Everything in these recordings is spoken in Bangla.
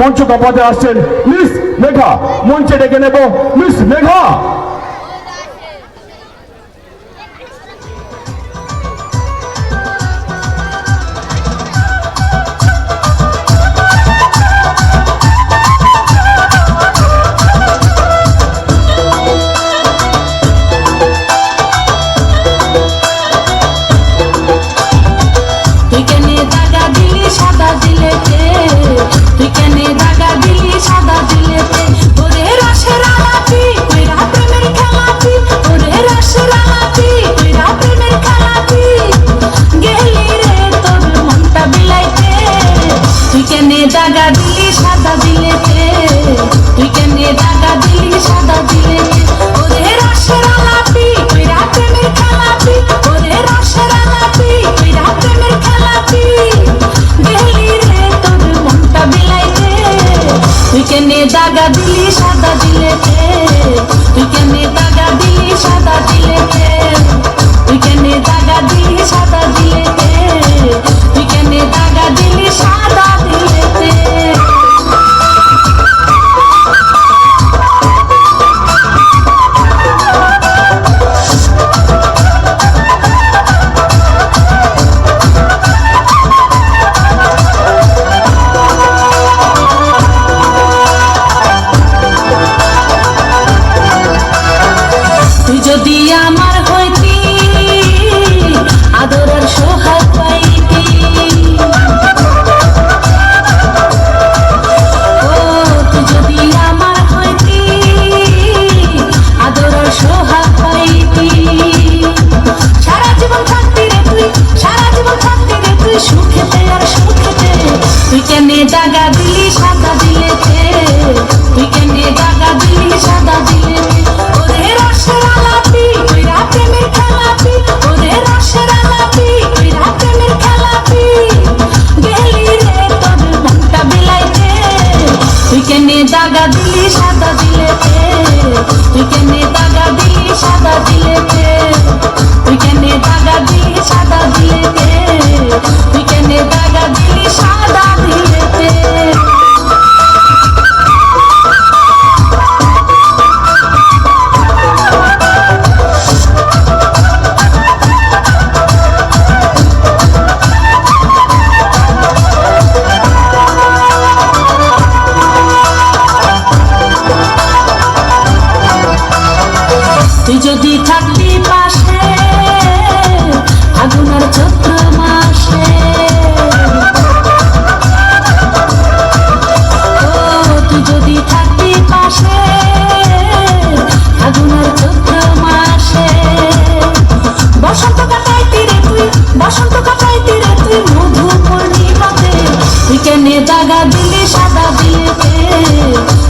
মঞ্চ কাপাতে আসছেন মিস মেঘা। মঞ্চে ডেকে নেব মিস মেঘা। কেনে দিলে দিলি সাদা দিলেতে আর সুখেতে তুই কেনে দাগা দিলি, সাদা দিলেতে তুই কেনে দাগা দিলি, সাদা দিলেতে ওরে রসের আলাপি কইরা প্রেমের খেলাপি। ওরে রসের আলাপি কইরা প্রেমের খেলাপি। গেলি রে তোর মনটা বিলাইতে। তুই কেনে দাগা দিলি, সাদা দিলেতে তুই কেনে দিলি সাদা দিলেতে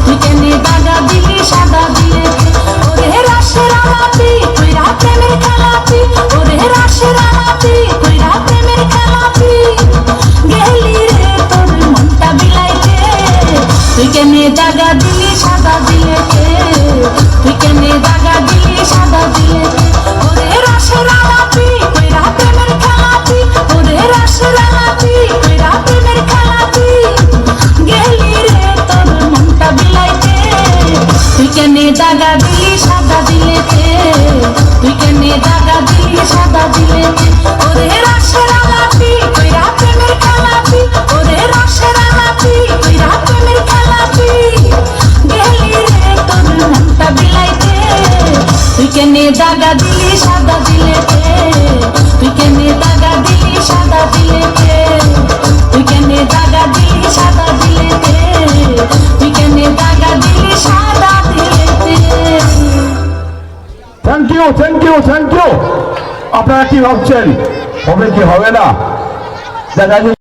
তুই কেনে দাগা দিলি সাদা দিলেতে ওরে রাশের আলাপি কইরা প্রেমের খেলাপি। ওরে রাশের আলাপি কইরা প্রেমের খেলাপি। গেলি রে তোর তুই তুই দাগা দিলি, সাদা দিলেতে। তুই কেনে দাগা দিলি, সাদা দিলেতে? ওরে রাশের আলাপি কইরা প্রেমের খেলাপি। ওরে রাশের আলাপি কইরা প্রেমের খেলাপি। গেলি রে তোর নামটা বিলাইতে। তুই কেনে দাগা দিলি, সাদা দিলেতে? You thank you thank you আপনারা কি ভাবছেন? হবে কি হবে না?